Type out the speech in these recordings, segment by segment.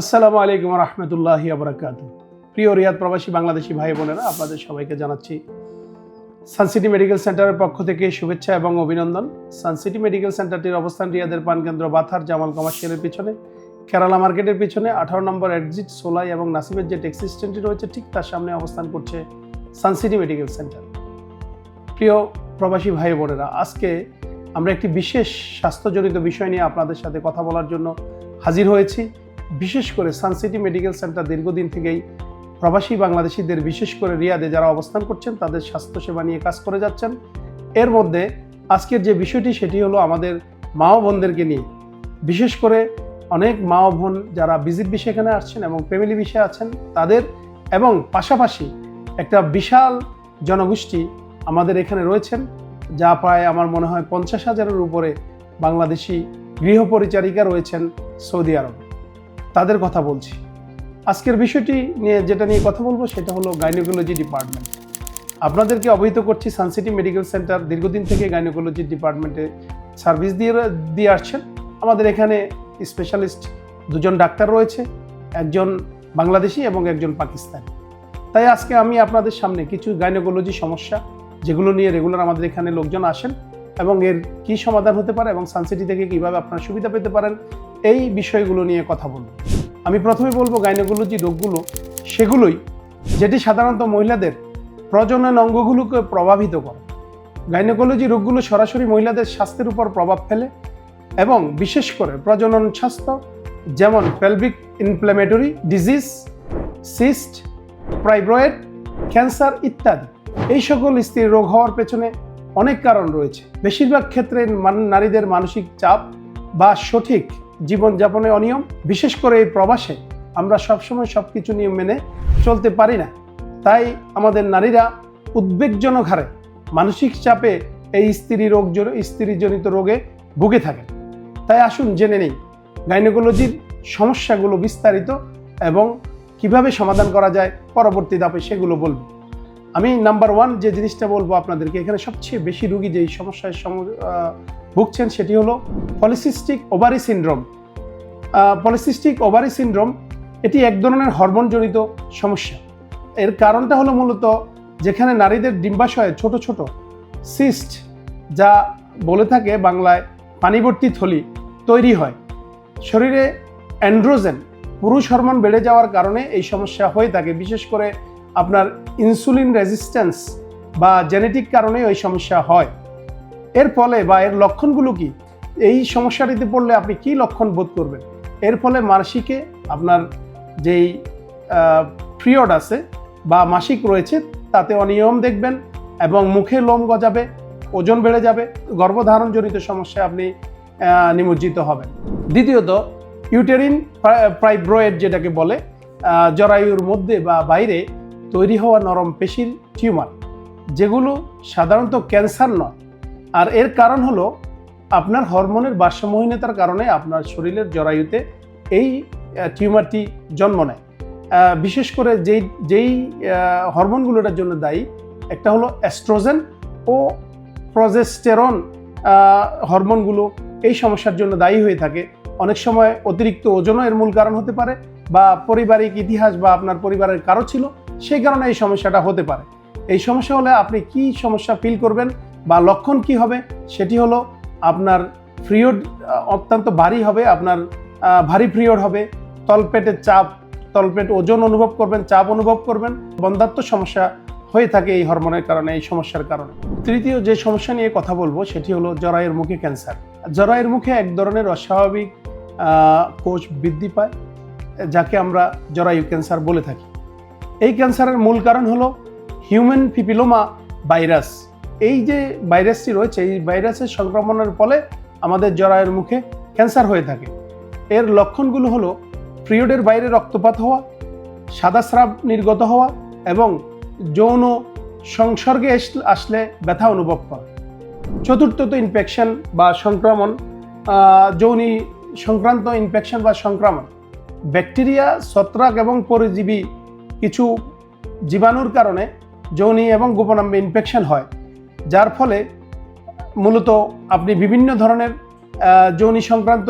আসসালামু আলাইকুম রহমতুল্লাহ আবরাকাত প্রিয় রিয়াদ প্রবাসী বাংলাদেশি ভাই বোনেরা, আপনাদের সবাইকে জানাচ্ছি সানসিটি মেডিকেল সেন্টারের পক্ষ থেকে শুভেচ্ছা এবং অভিনন্দন। সানসিটি মেডিকেল সেন্টারটির অবস্থান রিয়াদের পানকেন্দ্র বাথার জামাল কমার্শিয়ালের পিছনে। কেরালা মার্কেটের পিছনে আঠারো নম্বর এক্সিট সোলাই এবং নাসিমের যে ট্যাক্সি স্ট্যান্ডটি রয়েছে, ঠিক তার সামনে অবস্থান করছে সানসিটি মেডিকেল সেন্টার। প্রিয় প্রবাসী ভাই বোনেরা, আজকে আমরা একটি বিশেষ স্বাস্থ্যজনিত বিষয় নিয়ে আপনাদের সাথে কথা বলার জন্য হাজির হয়েছি। বিশেষ করে সানসিটি মেডিকেল সেন্টার দীর্ঘদিন থেকেই প্রবাসী বাংলাদেশিদের, বিশেষ করে রিয়াদে যারা অবস্থান করছেন, তাদের স্বাস্থ্যসেবা নিয়ে কাজ করে যাচ্ছেন। এর মধ্যে আজকের যে বিষয়টি, সেটি হলো আমাদের মা ও বোনদেরকে নিয়ে। বিশেষ করে অনেক মা ও বোন যারা ভিজিট বিষয়ে এখানে আসছেন এবং ফ্যামিলি বিষয়ে আছেন, তাদের এবং পাশাপাশি একটা বিশাল জনগোষ্ঠী আমাদের এখানে রয়েছেন, যা প্রায় আমার মনে হয় পঞ্চাশ হাজারের উপরে বাংলাদেশি গৃহপরিচারিকা রয়েছেন সৌদি আরব। তাদের কথা বলছি। আজকের বিষয়টি নিয়ে যেটা নিয়ে কথা বলব সেটা হলো গাইনোকোলজি ডিপার্টমেন্ট আপনাদেরকে অবহিত করছি সানসিটি মেডিকেল সেন্টার দীর্ঘদিন থেকে গাইনোকোলজি ডিপার্টমেন্টে সার্ভিস দিয়ে দিয়ে আসছেন। আমাদের এখানে স্পেশালিস্ট দুজন ডাক্তার রয়েছে, একজন বাংলাদেশি এবং একজন পাকিস্তানি। তাই আজকে আমি আপনাদের সামনে কিছু গাইনোকোলজি সমস্যা যেগুলো নিয়ে রেগুলার আমাদের এখানে লোকজন আসেন এবং এর কি সমাধান হতে পারে এবং সানসিটি থেকে কীভাবে আপনারা সুবিধা পেতে পারেন এই বিষয়গুলো নিয়ে কথা বলব। আমি প্রথমে বলব গাইনোকোলজি রোগগুলো, সেগুলোই যেটি সাধারণত মহিলাদের প্রজনন অঙ্গগুলোকে প্রভাবিত করে। গাইনোকোলজি রোগগুলো সরাসরি মহিলাদের স্বাস্থ্যের উপর প্রভাব ফেলে এবং বিশেষ করে প্রজনন স্বাস্থ্য, যেমন pelvic inflammatory disease cyst fibroid cancer ইত্যাদি। এই সকল স্ত্রীর রোগ হওয়ার পেছনে অনেক কারণ রয়েছে। বেশিরভাগ ক্ষেত্রে নারীদের মানসিক চাপ বা সঠিক জীবনযাপনে অনিয়ম বিশেষ করে এই প্রবাসে আমরা সবসময় সব কিছু নিয়ম মেনে চলতে পারি না। তাই আমাদের নারীরা উদ্বেগজনক হারে মানসিক চাপে এই স্ত্রী রোগ স্ত্রীজনিত রোগে ভুগে থাকেন। তাই আসুন জেনে নেই গাইনোকোলজির সমস্যাগুলো বিস্তারিত এবং কীভাবে সমাধান করা যায় পরবর্তী ধাপে সেগুলো বলব। আমি নাম্বার ওয়ান যে জিনিসটা বলব আপনাদেরকে এখানে সবচেয়ে বেশি রুগী যেই সমস্যায় সম- আহ, ভুগছেন সেটি হলো polycystic ovary syndrome polycystic ovary syndrome এটি এক ধরনের হরমোনজনিত সমস্যা। এর কারণটা হলো মূলত যেখানে নারীদের ডিম্বাশয়ে ছোট ছোট সিস্ট যা বলে থাকে বাংলায় পানিবর্তী থলি তৈরি হয়। শরীরে অ্যান্ড্রোজেন পুরুষ হরমোন বেড়ে যাওয়ার কারণে এই সমস্যা হয়ে থাকে। বিশেষ করে আপনার ইনসুলিন রেজিস্ট্যান্স বা জেনেটিক কারণে ওই সমস্যা হয়। এর ফলে বা এর লক্ষণগুলো কি? এই সমস্যাটিতে পড়লে আপনি কি লক্ষণ বোধ করবেন? এর ফলে মাসিকে আপনার যেই পিরিয়ড আছে বা মাসিক রয়েছে, তাতে অনিয়ম দেখবেন এবং মুখে লোম গজাবে, ওজন বেড়ে যাবে, গর্ভধারণজনিত সমস্যায় আপনি নিমজ্জিত হবেন। দ্বিতীয়ত, ইউটেরিন প্রাইব্রয়েড যেটাকে বলে জরায়ুর মধ্যে বা বাইরে তৈরি হওয়া নরম পেশির টিউমার, যেগুলো সাধারণত ক্যান্সার নয় আর এর কারণ হলো আপনার হরমোনের ভারসাম্যহীনতার কারণে আপনার শরীরের জরায়ুতে এই টিউমারটি জন্ম নেয়। বিশেষ করে যেই যেই হরমোনগুলোটার জন্য দায়ী, একটা হলো অ্যাস্ট্রোজেন ও প্রজেস্টেরন হরমোনগুলো এই সমস্যার জন্য দায়ী হয়ে থাকে। অনেক সময় অতিরিক্ত ওজনও এর মূল কারণ হতে পারে বা পারিবারিক ইতিহাস বা আপনার পরিবারের কারও ছিল, সেই কারণে এই সমস্যাটা হতে পারে। এই সমস্যা হলে আপনি কি সমস্যা ফিল করবেন বা লক্ষণ কি হবে? সেটি হলো আপনার পিরিয়ড অত্যন্ত ভারী হবে, আপনার ভারী পিরিয়ড হবে, তলপেটের চাপ, তলপেট ওজন অনুভব করবেন, চাপ অনুভব করবেন, বন্ধাত্ম সমস্যা হয়ে থাকে এই হরমোনের কারণে, এই সমস্যার কারণে। তৃতীয় যে সমস্যা নিয়ে কথা বলব, সেটি হলো জরায়ের মুখে ক্যান্সার। জরায়ের মুখে এক ধরনের অস্বাভাবিক কোষ বৃদ্ধি পায়, যাকে আমরা জরায়ু ক্যান্সার বলে থাকি। এই ক্যান্সারের মূল কারণ হলো হিউম্যান পিপিলোমা ভাইরাস। এই যে ভাইরাসটি রয়েছে, এই ভাইরাসের সংক্রমণের ফলে আমাদের জরায়ের মুখে ক্যান্সার হয়ে থাকে। এর লক্ষণগুলো হলো পিরিয়ডের বাইরে রক্তপাত হওয়া, সাদা স্রাব নির্গত হওয়া এবং যৌন সংসর্গে আসলে ব্যথা অনুভব করা। চতুর্থত ইনফেকশন বা সংক্রমণ যৌনি সংক্রান্ত ইনফেকশন বা সংক্রমণ। ব্যাকটেরিয়া, ছত্রাক এবং পরিজীবী কিছু জীবাণুর কারণে যৌনি এবং গোপনাম্বে ইনফেকশন হয়। যার ফলে মূলত আপনি বিভিন্ন ধরনের যৌনি সংক্রান্ত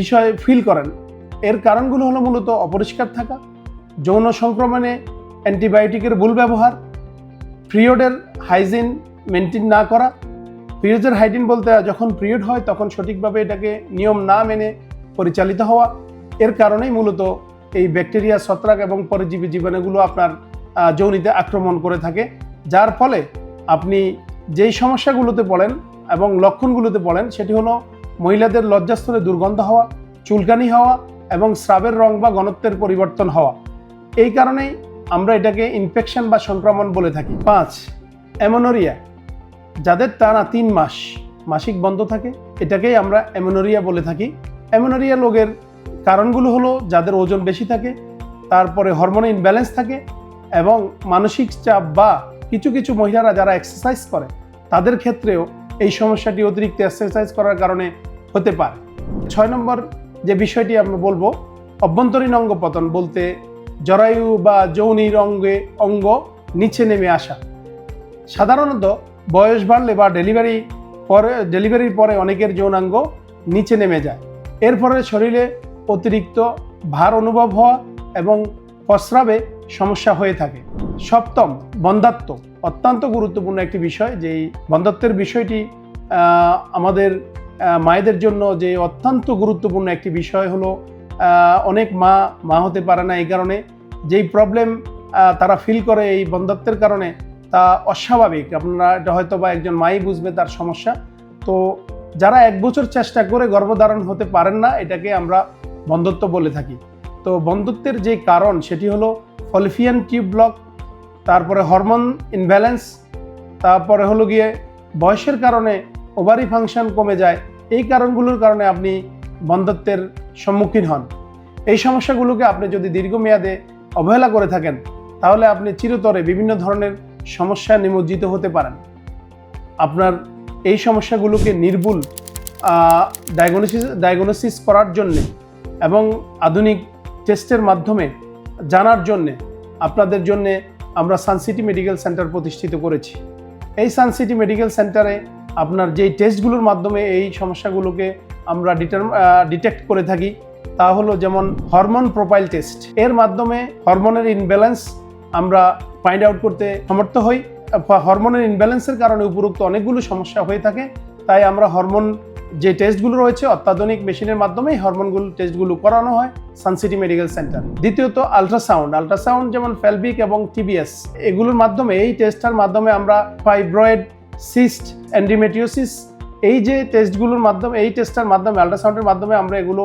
বিষয় ফিল করেন। এর কারণগুলো হলো মূলত অপরিষ্কার থাকা, যৌন সংক্রমণে অ্যান্টিবায়োটিকের ভুল ব্যবহার পিরিয়ডের হাইজিন মেনটেন না করা। পিরিয়ডের হাইজিন বলতে যখন পিরিয়ড হয় তখন সঠিকভাবে এটাকে নিয়ম না মেনে পরিচালিত হওয়া। এর কারণেই মূলত এই ব্যাকটেরিয়া ছত্রাক এবং পরজীবী জীবাণুগুলো আপনার যৌনিতে আক্রমণ করে থাকে। যার ফলে আপনি যেই সমস্যাগুলোতে পড়েন এবং লক্ষণগুলোতে পড়েন, সেটি হলো মহিলাদের লজ্জাস্তরে দুর্গন্ধ হওয়া, চুলকানি হওয়া এবং স্রাবের রং বা ঘনত্বের পরিবর্তন হওয়া। এই কারণেই আমরা এটাকে ইনফেকশন বা সংক্রমণ বলে থাকি। পাঁচ, অ্যামোনোরিয়া। যাদের টানা তিন মাস মাসিক বন্ধ থাকে, এটাকেই আমরা অ্যামোনোরিয়া বলে থাকি। অ্যামোনোরিয়া রোগের কারণগুলো হলো যাদের ওজন বেশি থাকে, তারপরে হরমোন ইনব্যালেন্স থাকে এবং মানসিক চাপ বা কিছু কিছু মহিলারা যারা এক্সারসাইজ করে, তাদের ক্ষেত্রেও এই সমস্যাটি অতিরিক্ত এক্সারসাইজ করার কারণে হতে পারে। ছয় নম্বর যে বিষয়টি আমরা বলব, অভ্যন্তরীণ অঙ্গ পতন বলতে জরায়ু বা যৌনির অঙ্গে, অঙ্গ নিচে নেমে আসা। সাধারণত বয়স বাড়লে বা ডেলিভারি পরে ডেলিভারির পরে অনেকের যৌনাঙ্গ নিচে নেমে যায়। এর ফলে শরীরে অতিরিক্ত ভার অনুভব হওয়া এবং প্রস্রাবে সমস্যা হয়ে থাকে। সপ্তম, বন্ধাত্ম, অত্যন্ত গুরুত্বপূর্ণ একটি বিষয় যেই বন্ধাত্বের বিষয়টি আমাদের মায়েদের জন্য যে অত্যন্ত গুরুত্বপূর্ণ একটি বিষয় হলো অনেক মা মা হতে পারে না এই কারণে। যেই প্রবলেম তারা ফিল করে এই বন্ধাত্বের কারণে, তা অস্বাভাবিক। আপনারা এটা হয়তো বা একজন মাই বুঝবে তার সমস্যা। তো যারা এক বছর চেষ্টা করে গর্ভধারণ হতে পারেন না, এটাকে আমরা বন্ধত্ব বলে থাকি। তো বন্ধত্বের যে কারণ, সেটি হলো ফলিফিয়ান টিউব ব্লক, তারপরে হরমোন ইনব্যালেন্স, তারপরে হলো গিয়ে বয়সের কারণে ওভারি ফাংশন কমে যায়, এই কারণগুলোর কারণে আপনি বন্ধত্বের সম্মুখীন হন। এই সমস্যাগুলোকে আপনি যদি দীর্ঘমেয়াদে অবহেলা করে থাকেন, তাহলে আপনি চিরতরে বিভিন্ন ধরনের সমস্যায় নিমজ্জিত হতে পারেন। আপনার এই সমস্যাগুলোকে নির্ভুল ডায়াগনোসিস ডায়াগনোসিস করার জন্যে এবং আধুনিক টেস্টের মাধ্যমে জানার জন্যে, আপনাদের জন্যে আমরা সানসিটি মেডিকেল সেন্টার প্রতিষ্ঠিত করেছি। এই সানসিটি মেডিকেল সেন্টারে আপনার যেই টেস্টগুলোর মাধ্যমে এই সমস্যাগুলোকে আমরা ডিটেক্ট করে থাকি, তা হলো যেমন হরমোন প্রোফাইল টেস্ট এর মাধ্যমে হরমোনের ইনব্যালেন্স আমরা ফাইন্ড আউট করতে সমর্থ হই। হরমোনের ইনব্যালেন্সের কারণে উপরোক্ত অনেকগুলো সমস্যা হয়ে থাকে, তাই আমরা হরমোন যে টেস্টগুলো রয়েছে, অত্যাধুনিক মেশিনের মাধ্যমেই হরমোনগুলো টেস্টগুলো করানো হয় সানসিটি মেডিকেল সেন্টার দ্বিতীয়ত আলট্রাসাউন্ড আলট্রাসাউন্ড যেমন ফেলবিক এবং টিবিএস এগুলোর মাধ্যমে, এই টেস্টটার মাধ্যমে আমরা ফাইব্রয়েড সিস্ট অ্যান্ডিমেটিওসিস এই যে টেস্টগুলোর মাধ্যমে, এই টেস্টটার মাধ্যমে আলট্রাসাউন্ডের মাধ্যমে আমরা এগুলো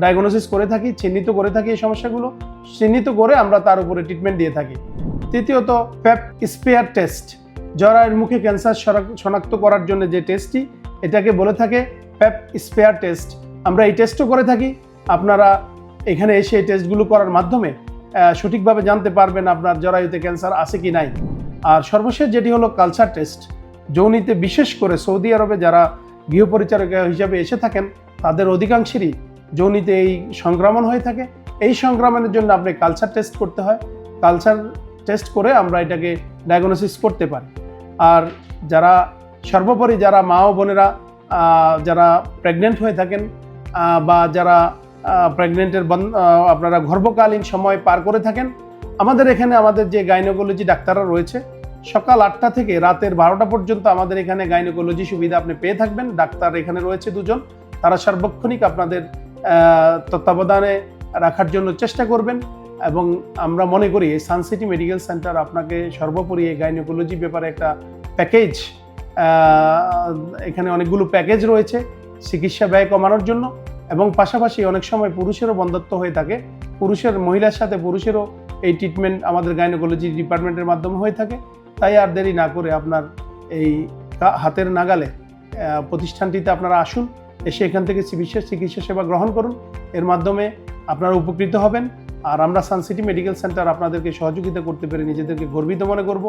ডায়াগনোসিস করে থাকি, চিহ্নিত করে থাকি এই সমস্যাগুলো। চিহ্নিত করে আমরা তার উপরে ট্রিটমেন্ট দিয়ে থাকি। তৃতীয়ত প্যাপ স্পেয়ার টেস্ট জরায়ের মুখে ক্যান্সার শনাক্ত করার জন্য যে টেস্টটি এটাকে বলে থাকে প্যাপ স্পেয়ার টেস্ট আমরা এই টেস্টও করে থাকি। আপনারা এখানে এসে এই টেস্টগুলো করার মাধ্যমে সঠিকভাবে জানতে পারবেন আপনার জরায়ুতে ক্যান্সার আছে কি নাই। আর সর্বশেষ যেটি হলো কালচার টেস্ট যৌনিতে বিশেষ করে সৌদি আরবে যারা গৃহপরিচারিকা হিসাবে এসে থাকেন, তাদের অধিকাংশেরই যৌনিতে এই সংক্রমণ হয়ে থাকে। এই সংক্রমণের জন্য আপনি কালচার টেস্ট করতে হয়। কালচার টেস্ট করে আমরা এটাকে ডায়াগনোসিস করতে পারি। আর যারা, সর্বোপরি যারা মা ও বোনেরা যারা প্রেগনেন্ট হয়ে থাকেন বা যারা প্রেগনেন্টের আপনারা গর্ভকালীন সময় পার করে থাকেন, আমাদের এখানে আমাদের যে গাইনোকোলজি ডাক্তাররা রয়েছে, সকাল আটটা থেকে রাতের বারোটা পর্যন্ত আমাদের এখানে গাইনোকোলজি সুবিধা আপনি পেয়ে থাকবেন। ডাক্তার এখানে রয়েছে দুজন, তারা সার্বক্ষণিক আপনাদের তত্ত্বাবধানে রাখার জন্য চেষ্টা করবেন এবং আমরা মনে করি এই সানসিটি মেডিকেল সেন্টার আপনাকে সর্বোপরি এই গাইনোকোলজি ব্যাপারে একটা প্যাকেজ এখানে অনেকগুলো প্যাকেজ রয়েছে চিকিৎসা ব্যয় কমানোর জন্য এবং পাশাপাশি অনেক সময় পুরুষেরও বন্ধত্ব হয়ে থাকে। পুরুষের মহিলার সাথে পুরুষেরও এই ট্রিটমেন্ট আমাদের গাইনোকোলজি ডিপার্টমেন্টের মাধ্যমে হয়ে থাকে। তাই আর দেরি না করে আপনার এই হাতের নাগালে প্রতিষ্ঠানটিতে আপনারা আসুন, এসে এখান থেকে চিকিৎসা চিকিৎসা সেবা গ্রহণ করুন। এর মাধ্যমে আপনারা উপকৃত হবেন। আর আমরা সানসিটি মেডিকেল সেন্টার আপনাদেরকে সহযোগিতা করতে পেরে নিজেদেরকে গর্বিত মনে করব।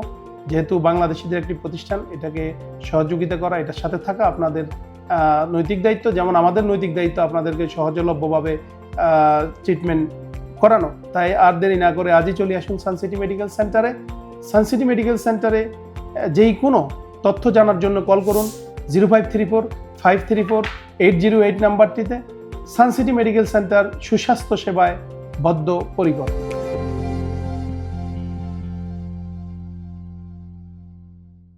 যেহেতু বাংলাদেশিদের একটি প্রতিষ্ঠান, এটাকে সহযোগিতা করা, এটার সাথে থাকা আপনাদের নৈতিক দায়িত্ব, যেমন আমাদের নৈতিক দায়িত্ব আপনাদেরকে সহজলভ্যভাবে ট্রিটমেন্ট করানো। তাই আর দেরি না করে আজই চলে আসুন সানসিটি মেডিকেল সেন্টারে সানসিটি মেডিকেল সেন্টারে যেই কোনো তথ্য জানার জন্য কল করুন zero five three four, five three four, eight zero eight নাম্বারটিতে। সানসিটি মেডিকেল সেন্টার সুস্বাস্থ্য সেবায় বদ্ধ পরিকর